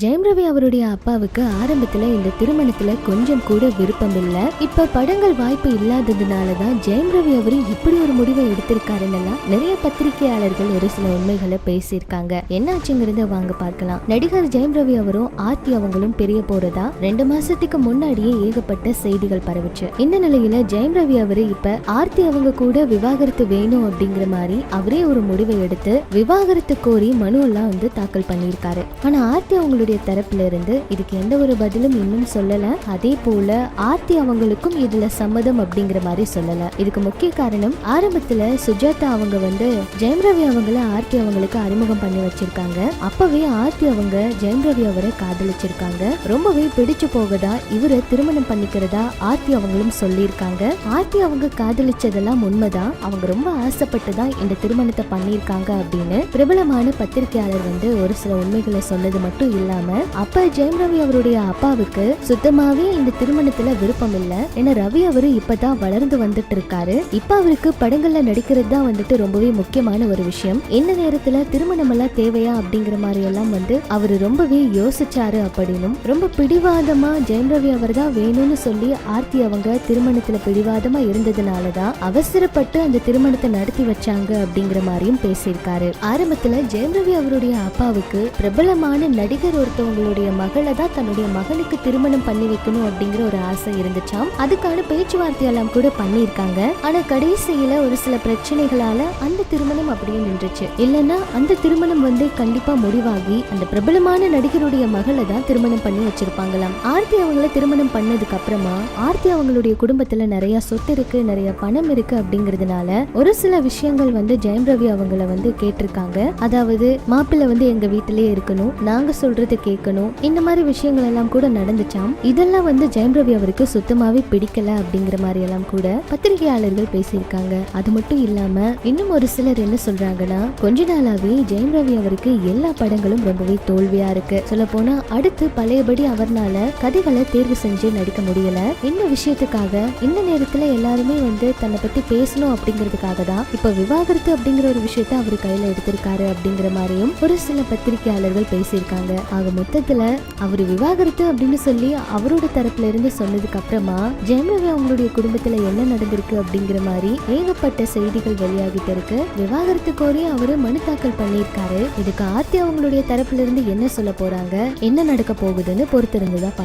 ஜெயம் ரவி அவருடைய அப்பாவுக்கு ஆரம்பத்துல இந்த திருமணத்துல கொஞ்சம் கூட விருப்பம் இல்ல. இப்ப படங்கள் வாய்ப்பு இல்லாததுனால தான் ஜெயம் ரவி அவரு இப்படி ஒரு முடிவை எடுத்திருக்காருன்னு நிறைய பத்திரிகையாளர்கள் ஒரு சில உண்மைகளை பேசியிருக்காங்க. என்னாச்சுங்கிறத வாங்க பார்க்கலாம். நடிகர் ஜெயம் ரவி அவரும் ஆர்த்தி அவங்களும் பிரிய போறதா? ரெண்டு மாசத்துக்கு முன்னாடியே ஏகப்பட்ட செய்திகள் பரவுச்சு. இந்த நிலையில ஜெயம் ரவி அவரு இப்ப ஆர்த்தி அவங்க கூட விவாகரத்து வேணும் அப்படிங்கிற மாதிரி அவரே ஒரு முடிவை எடுத்து விவாகரத்து கோரி மனு எல்லாம் வந்து தாக்கல் பண்ணியிருக்காரு. ஆனா ஆர்த்தி அவங்களுடைய தரப்புல இருந்து இதுக்கு எந்த ஒரு பதிலும் இன்னும் சொல்லல. அதே போல ஆர்த்தி அவங்களுக்கும் இதுல சம்மதம் அப்படிங்கிற மாதிரி சொல்லல. இதுக்கு முக்கிய காரணம் ஆரம்பத்துல சுஜாதா அவங்க வந்து ஜெயம் ரவி அவங்கள ஆர்த்தி அவங்களுக்கு அறிமுகம் பண்ணி வச்சிருக்காங்க. அப்பவே ஆர்த்தி அவங்க ஜெயம் ரவி அவரை காதலிச்சிருக்காங்க. ரொம்பவே பிடிச்சு போகதா இவரை திருமணம் பண்ணிக்கிறதா ஆர்த்தி அவங்களும் சொல்லியிருக்காங்க. ஆர்த்தி அவங்க காதலிச்சதெல்லாம் உண்மைதான். அவங்க ரொம்ப ஆசைப்பட்டு தான் இந்த திருமணத்தை பண்ணியிருக்காங்க அப்படின்னு பிரபலமான பத்திரிகையாளர் வந்து ஒரு சில உண்மைகளை சொன்னது மட்டும் இல்லாம அப்ப ஜெயம் ரவி அவருடைய அப்பாவுக்கு சுத்தமாவே இந்த திருமணத்துல விருப்பம் இல்ல. ஏன்னா ரவி அவரு இப்பதான் வளர்ந்து வந்துட்டு இருக்காரு. இப்ப அவருக்கு படங்கள்ல நடிக்கிறது தான் வந்துட்டு ரொம்பவே முக்கியமான ஒரு விஷயம். இந்த நேரத்துல திருமணம் எல்லாம் தேவையா அப்படிங்கிற மாதிரி எல்லாம் வந்து அவரு ரொம்பவே யோசிச்சாரு அப்படின்னும். ரொம்ப பிடிவாதமா ஜெயம் ரவி அவர் தான் வேணும்னு சொல்லி ஆர்த்தி அவங்க திருமணத்துல பிடிவாதமா இருந்ததுனாலதான் அவசரப்பட்டு அந்த திருமணத்தை நடத்தி வச்சாங்க அப்படிங்கிற மாதிரியும் பேசியிருக்காரு. ஆரம்பத்துல ஜெயம் ரவி அவருடைய அப்பாவுக்கு பிரபலமான நடிகர் ஒருத்தவங்களுடைய மகளை தான் தன்னுடைய மகனுக்கு திருமணம் பண்ணி வைக்கணும் அப்படிங்கிற ஒரு ஆசை இருந்துச்சாம். அதுக்கான பேச்சுவார்த்தை எல்லாம் கூட பண்ணியிருக்காங்க. ஆனா கடைசியில ஒரு சில பிரச்சனைகளால அந்த திருமணம் அப்படியே நின்றுச்சு. இல்லைன்னா அந்த திருமணம் வந்து கண்டிப்பா முடிவாகி அந்த பிரபலமான நடிகருடைய மகளை தான் திருமணம் பண்ணி வச்சிருப்பாங்களாம். ஆர்த்தி அவங்கள திருமணம் பண்ணதுக்கு அப்புறமா ஆர்த்தி அவங்களுடைய குடும்பத்துல நிறைய சொத்து இருக்கு நிறைய பணம் இருக்கு அப்படிங்கறதுனால ஒரு சில விஷயங்கள் வந்து ஜெயம் ரவி அவங்கள வந்து கேட்டிருக்காங்க. அதாவது மாப்பிள்ளை வந்து எங்க வீட்டிலேயே இருக்கணும். நாங்க சொல்றது கேட்கணும். இந்த மாதிரி விஷயங்கள் எல்லாம் கூட நடந்துச்சாம். இதெல்லாம் வந்து ஜெயம் ரவி அவருக்கு சுத்தமாவே பிடிக்கல அப்படிங்கிற மாதிரி எல்லாம் கூட பத்திரிகையாளர்கள் பேசியிருக்காங்க. அது மட்டும் இல்லாம இன்னும் ஒரு சிலர் என்ன சொல்றாங்கன்னா கொஞ்ச நாளாவே ஜெயம் ரவி அவருக்கு எல்லா படங்களும் ரொம்பவே தோல்வியா இருக்கு. சொல்ல போனா அடுத்து பழையபடி அவர்னால கதைகளை தேர்வு செஞ்சு நடிக்க முடியல. இந்த விஷயத்துக்காக இந்த நேரத்துல எல்லாருமே வந்து தன்னை பத்தி பேசணும் அப்படிங்கிறதுக்காக தான் இப்ப விவாகரத்து அப்படிங்கிற ஒரு விஷயத்த அவர் கையில எடுத்திருக்காரு அப்படிங்கிற மாதிரியும் ஒரு சில பத்திரிகையாளர்கள் பேசியிருக்காங்க. ஆக மொத்தத்துல அவர் விவாகரத்து அப்படின்னு சொல்லி அவரோட தரப்புல இருந்து சொன்னதுக்கு அப்புறமா ஜெயம் அவங்களுடைய குடும்பத்துல என்ன நடந்திருக்கு அப்படிங்கிற மாதிரி ஏகப்பட்ட செய்திகள் வெளியாகிட்டு இருக்கு. விவாகரத்து கோரி அவரு மனு தாக்கல் பண்ணியிருக்காரு. இதுக்கு ஆர்த்தி அவங்களுடைய தரப்புல இருந்து என்ன சொல்ல போறாங்க? என்ன நடக்க போகுதுன்னு பொறுத்திருந்துதான்